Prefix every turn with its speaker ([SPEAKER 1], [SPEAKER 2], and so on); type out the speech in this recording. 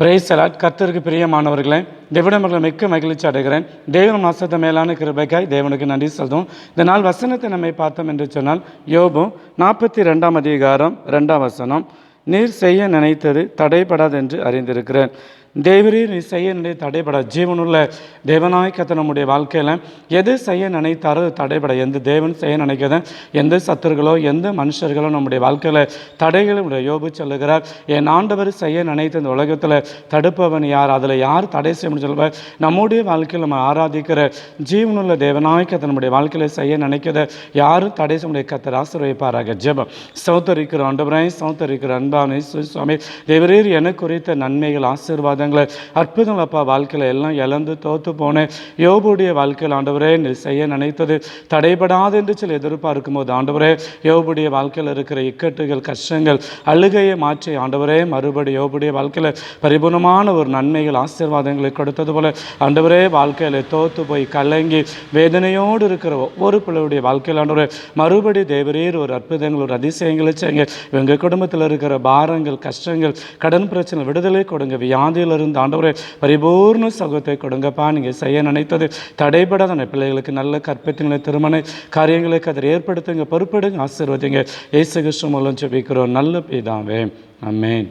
[SPEAKER 1] பிரைசலாட் கர்த்தருக்கு பிரியமானவர்களே தேவனமர்களை மிக்க மகிழ்ச்சி அடைகிறேன். தேவன் மாசத்த மேலான கிருபைக்காய் தேவனுக்கு நன்றி சொல்றோம் இந்த நாள் வசனத்தை நம்மை பார்த்தோம் என்று சொன்னால் யோபும் நாற்பத்தி ரெண்டாம் அதிகாரம் ரெண்டாம் வசனம் நீர் செய்ய நினைத்தது தடைபடாது என்று அறிந்திருக்கிறேன். தேவரீர் நீ செய்ய நிலை தடைபட. ஜீவனுள்ள தேவனாய் கத்த நம்முடைய வாழ்க்கையில் எது செய்ய நினைத்தாரோ அது தடைபட. எந்த தேவன் செய்ய நினைக்கிறத எந்த சத்துருகளோ எந்த மனுஷர்களோ நம்முடைய வாழ்க்கையில் தடைகளை உடைய யோபு சொல்லுகிறார். என் ஆண்டவர் செய்ய நினைத்த இந்த உலகத்தில் தடுப்பவன் யார்? அதில் யார் தடை செய்ய முடியும் சொல்லுவார்? நம்முடைய வாழ்க்கையில் நம்ம ஆராதிக்கிற ஜீவனுள்ள தேவனாய் கத்த நம்முடைய வாழ்க்கையில் செய்ய நினைக்கிறத யாரும் தடை செய்ய முடிய கத்தர் ஆசிரியப்பாராக ஜெபம். சௌத்தரிக்கிற ஆண்டவராய் சௌத்தரிக்கிற அன்பானை சுவாமி. தேவரீர் எனக்கு குறித்த நன்மைகள் ஆசீர்வாதம் அற்புதங்கள் அப்பா வாழ்க்கையில் எல்லாம் இழந்து தோற்று போனேன் யோபுடைய வாழ்க்கையில் ஆண்டவரே நீ செய்ய நினைத்தது தடைபடாது என்று சொல்லி எதிர்பார்க்கும் போது ஆண்டவரே யோபுடைய வாழ்க்கையில் இருக்கிற இக்கட்டுகள் கஷ்டங்கள் அழுகையை மாற்றி ஆண்டவரே மறுபடி யோபுடைய வாழ்க்கையில் பரிபூர்ணமான ஒரு நன்மைகள் ஆசீர்வாதங்களை கொடுத்தது போல ஆண்டவரே வாழ்க்கையில் தோத்து போய் கலங்கி வேதனையோடு இருக்கிற ஒவ்வொரு பிள்ளையுடைய வாழ்க்கையில் ஆண்டவரே மறுபடி தேவரீர் ஒரு அற்புதங்கள் ஒரு அதிசயங்களை செய்யுங்க. எங்கள் குடும்பத்தில் இருக்கிற பாரங்கள் கஷ்டங்கள் கடன் பிரச்சனை விடுதலை கொடுங்க. இருந்து ஆண்டவரே பரிபூர்ண சகத்தை கொடுங்கப்பா. நீங்கள் செய்ய நினைத்தது தடைபடாத பிள்ளைகளுக்கு நல்ல கற்பித்தங்களை திருமண காரியங்களுக்கு அதை ஏற்படுத்துங்க பொறுப்படுங்க ஆசீர்வதிங்க. இயேசு கிருஷ்ண மூலம் ஜெபிக்கிறோம். நல்ல பிதாவே. அமேன்